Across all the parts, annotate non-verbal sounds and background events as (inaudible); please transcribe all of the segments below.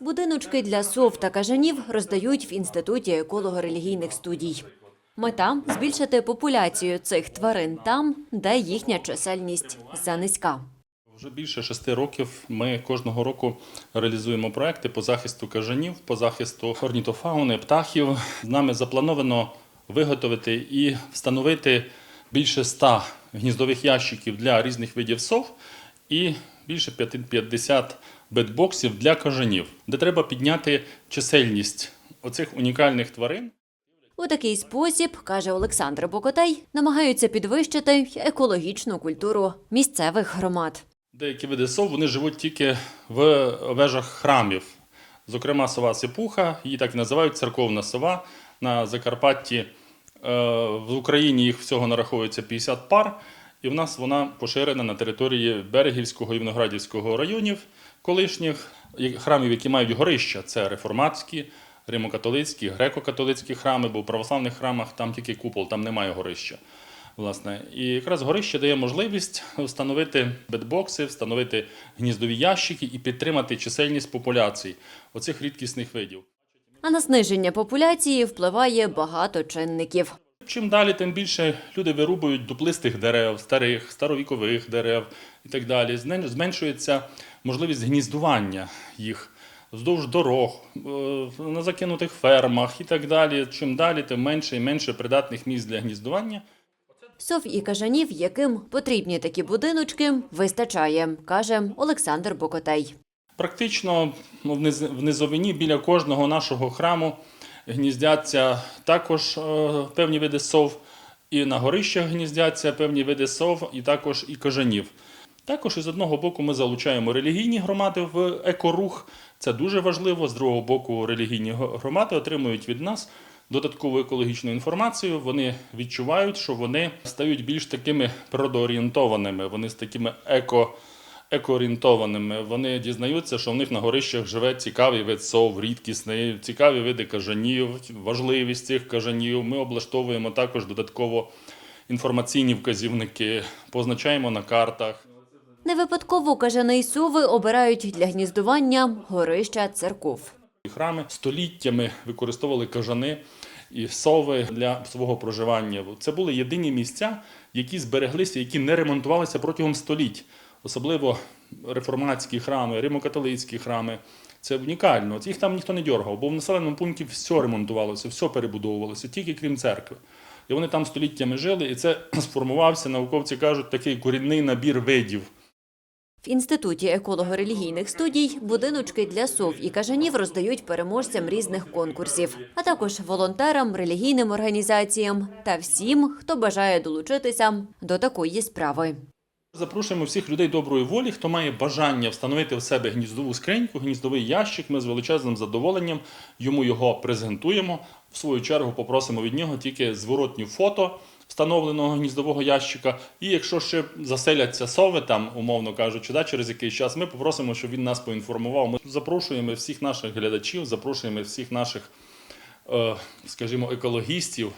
Будиночки для сов та кажанів роздають в інституті еколого-релігійних студій. Мета збільшити популяцію цих тварин там, де їхня чисельність занизька. Вже більше шести років ми кожного року реалізуємо проекти по захисту кажанів, по захисту орнітофауни, птахів. З нами заплановано виготовити і встановити більше ста гніздових ящиків для різних видів сов і більше 50 бетбоксів для кажанів, де треба підняти чисельність оцих унікальних тварин. У такий спосіб, каже Олександр Бокотей, намагаються підвищити екологічну культуру місцевих громад. Деякі види сов вони живуть тільки в вежах храмів. Зокрема, сова сипуха, її так і називають церковна сова. На Закарпатті е, в Україні їх всього нараховується 50 пар, і в нас вона поширена на території Берегівського і Виноградівського районів колишніх храмів, які мають горища. Це реформатські, римокатолицькі, греко-католицькі храми, бо в православних храмах там тільки купол, там немає горища. Власне, і якраз горище дає можливість встановити бетбокси, встановити гніздові ящики і підтримати чисельність популяцій оцих рідкісних видів. А на зниження популяції впливає багато чинників. Чим далі, тим більше люди вирубують дуплистих дерев, старих, старовікових дерев і так далі. Зменшується можливість гніздування їх вздовж дорог, е, на закинутих фермах і так далі. Чим далі, тим менше і менше придатних місць для гніздування. Сов і кажанів, яким потрібні такі будиночки, вистачає, каже Олександр Бокотей. Практично ну, в низовині біля кожного нашого храму гніздяться також е, певні види сов, і на горищах гніздяться певні види сов, і також і кажанів. Також із одного боку ми залучаємо релігійні громади в екорух. Це дуже важливо. З другого боку, релігійні громади отримують від нас додаткову екологічну інформацію. Вони відчувають, що вони стають більш такими природоорієнтованими, вони з такими еко екоорієнтованими. Вони дізнаються, що в них на горищах живе цікавий вид сов, рідкісний, цікаві види кажанів, важливість цих кажанів. Ми облаштовуємо також додатково інформаційні вказівники, позначаємо на картах. Не випадково кажани й сови обирають для гніздування горища церков. Храми століттями використовували кажани і сови для свого проживання. Це були єдині місця, які збереглися, які не ремонтувалися протягом століть. Особливо реформатські храми, римокатолицькі храми. Це унікально. Їх там ніхто не дергав, бо в населеному пункті все ремонтувалося, все перебудовувалося, тільки крім церкви. І вони там століттями жили, і це (clears throat) сформувався, науковці кажуть, такий корінний набір видів. В інституті еколого-релігійних студій будиночки для сов і кажанів роздають переможцям різних конкурсів, а також волонтерам, релігійним організаціям та всім, хто бажає долучитися до такої справи. Запрошуємо всіх людей доброї волі, хто має бажання встановити в себе гніздову скриньку, гніздовий ящик. Ми з величезним задоволенням йому його презентуємо. В свою чергу попросимо від нього тільки зворотню фото встановленого гніздового ящика. І якщо ще заселяться сови, там, умовно кажучи, да, через якийсь час, ми попросимо, щоб він нас поінформував. Ми запрошуємо всіх наших глядачів, запрошуємо всіх наших, е, скажімо, екологістів.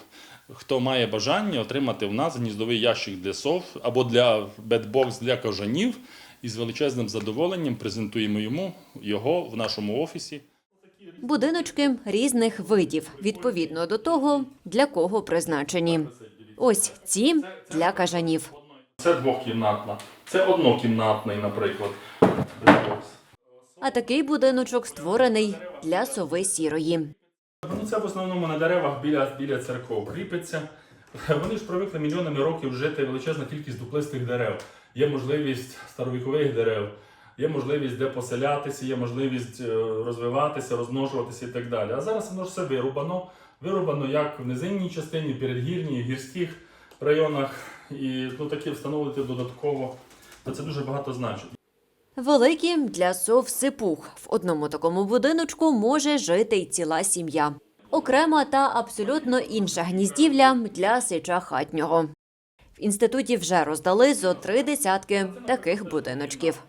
Хто має бажання отримати в нас гніздовий ящик для сов або для бедбокс для кажанів, і з величезним задоволенням презентуємо йому його в нашому офісі. Будиночки різних видів, відповідно до того, для кого призначені. Ось ці для кажанів. Це двохкімнатна, це однокімнатний, наприклад. А такий будиночок створений для сови сірої. Ну, це в основному на деревах біля, біля церков кріпиться. (laughs) Вони ж привикли мільйонами років жити величезна кількість дуплистих дерев. Є можливість старовікових дерев, є можливість де поселятися, є можливість е, розвиватися, розмножуватися і так далі. А зараз воно ж все вирубано. Вирубано як в низинній частині, передгірній, гірських районах. І ну, таке встановити додатково. То це дуже багато значить. Великі для сов сипух. В одному такому будиночку може жити й ціла сім'я. Окрема та абсолютно інша гніздівля для сича хатнього. В інституті вже роздали зо три десятки таких будиночків.